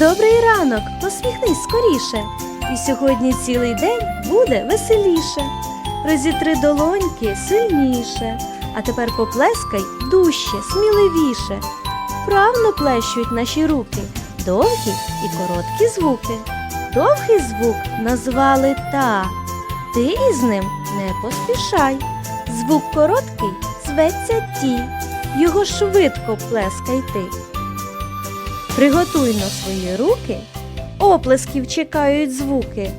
Добрий ранок, посміхнись скоріше. І сьогодні цілий день буде веселіше. Розітри долоньки сильніше, а тепер поплескай дужче, сміливіше. Вправно плещуть наші руки, довгі і короткі звуки. Довгий звук назвали та. Ти із ним не поспішай. Звук короткий зветься ті. Його швидко плескай ти. Приготуй на свої руки, оплесків чекають звуки.